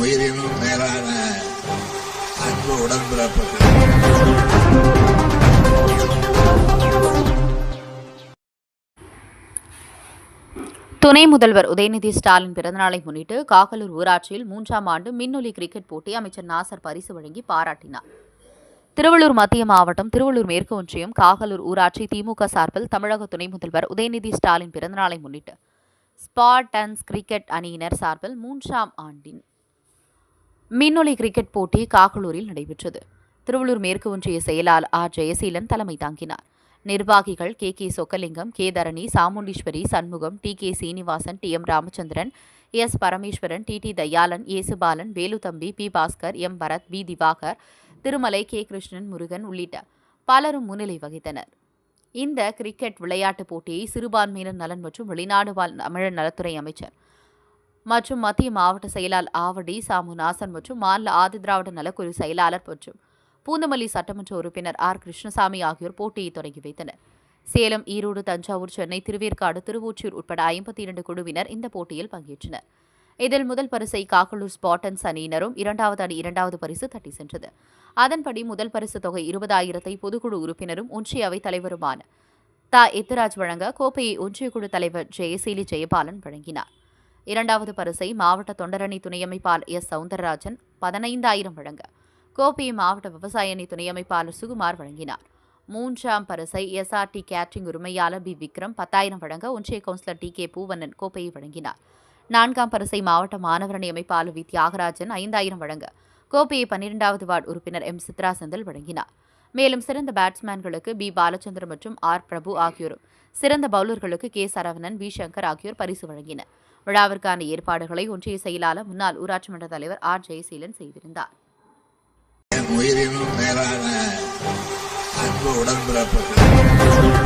உயிரினும் மேலான அன்பு உடன்பிறப்புகள். துணை முதல்வர் உதயநிதி ஸ்டாலின் பிறந்தநாளை முன்னிட்டு காகலூர் ஊராட்சியில் மூன்றாம் ஆண்டு மின்னொலி கிரிக்கெட் போட்டி அமைச்சர் நாசர் பரிசு வழங்கி பாராட்டினார். திருவள்ளூர் மத்திய மாவட்டம் திருவள்ளூர் மேற்கு ஒன்றியம் காகலூர் ஊராட்சி திமுக சார்பில் தமிழக துணை முதல்வர் உதயநிதி ஸ்டாலின் பிறந்தநாளை முன்னிட்டு ஸ்பார்டன்ஸ் கிரிக்கெட் அணியினர் சார்பில் மூன்றாம் ஆண்டின் மின்னொலி கிரிக்கெட் போட்டி காகலூரில் நடைபெற்றது. திருவள்ளூர் மேற்கு ஒன்றிய செயலாளர் ஆர். ஜெயசீலன் தலைமை தாங்கினார். நிர்வாகிகள் K. K. Chokkalingam K. Dharani Chamundeeswari Shanmugam T. K. Srinivasan T. M. Ramachandran S. Parameswaran T. T. Dayalan Yesupalan Veluthampi P. Bhaskar M. Bharath V. Diwakar Thirumalai K. Krishnan Murugan உள்ளிட்ட பலரும் முன்னிலை வகித்தனர். இந்த cricket விளையாட்டுப் போட்டியை சிறுபான்மையினர் நலன் மற்றும் வெளிநாடு வாழ் தமிழர் நலத்துறை அமைச்சர் மற்றும் மத்திய மாவட்ட செயலாளர் ஆவடி சாமுநாசன் மற்றும் மாநில ஆதிதிராவிட நலக்குழு செயலாளர் மற்றும் பூந்தமல்லி சட்டமன்ற உறுப்பினர் ஆர். கிருஷ்ணசாமி ஆகியோர் போட்டியை தொடங்கி வைத்தனர். சேலம் ஈரோடு தஞ்சாவூர் சென்னை திருவேற்காடு திருவொற்றியூர் உட்பட ஐம்பத்தி இரண்டு குழுவினர் இந்த போட்டியில் பங்கேற்றனர். இதில் முதல் பரிசை காக்கலூர் ஸ்பாட்டன்ஸ் அணியினரும் இரண்டாவது அணி இரண்டாவது பரிசு தட்டி சென்றது. அதன்படி முதல் பரிசு தொகை இருபதாயிரத்தை பொதுக்குழு உறுப்பினரும் ஒன்றிய அவைத் தலைவருமான தா. எத்திராஜ் வழங்க கோப்பையை ஒன்றிய குழு தலைவர் ஜெயசீலி ஜெயபாலன் வழங்கினார். இரண்டாவது பரிசை மாவட்ட தொண்டரணி துணையமைப்பாளர் எஸ். சவுந்தரராஜன் பதினைந்தாயிரம் வழங்க கோப்பையை மாவட்ட விவசாய அணி துணையமைப்பாளர் சுகுமார் வழங்கினார். மூன்றாம் பரிசை எஸ்ஆர்டி கேட்ரிங் உரிமையாளர் பி. விக்ரம் பத்தாயிரம் வழங்க ஒன்றிய கவுன்சிலர் டி. கே. பூவண்ணன் கோப்பையை வழங்கினார். நான்காம் பரிசை மாவட்ட மாணவரணி அமைப்பாளர் வி. தியாகராஜன் ஐந்தாயிரம் வழங்க கோப்பையை பன்னிரெண்டாவது வார்டு உறுப்பினர் எம். சித்ரா செந்தில் வழங்கினார். மேலும் சிறந்த பேட்ஸ்மேன்களுக்கு பி. பாலச்சந்திரன் மற்றும் ஆர். பிரபு ஆகியோரும் சிறந்த பவுலர்களுக்கு கே. சரவணன் வி. சங்கர் ஆகியோர் பரிசு வழங்கினர். விழாவிற்கான ஏற்பாடுகளை ஒன்றிய செயலாளர் முன்னாள் ஊராட்சி மன்ற தலைவர் ஆர். ஜெயசீலன் செய்திருந்தார். உயிரினும் மேலான அன்பு உடன்பிறப்புகள்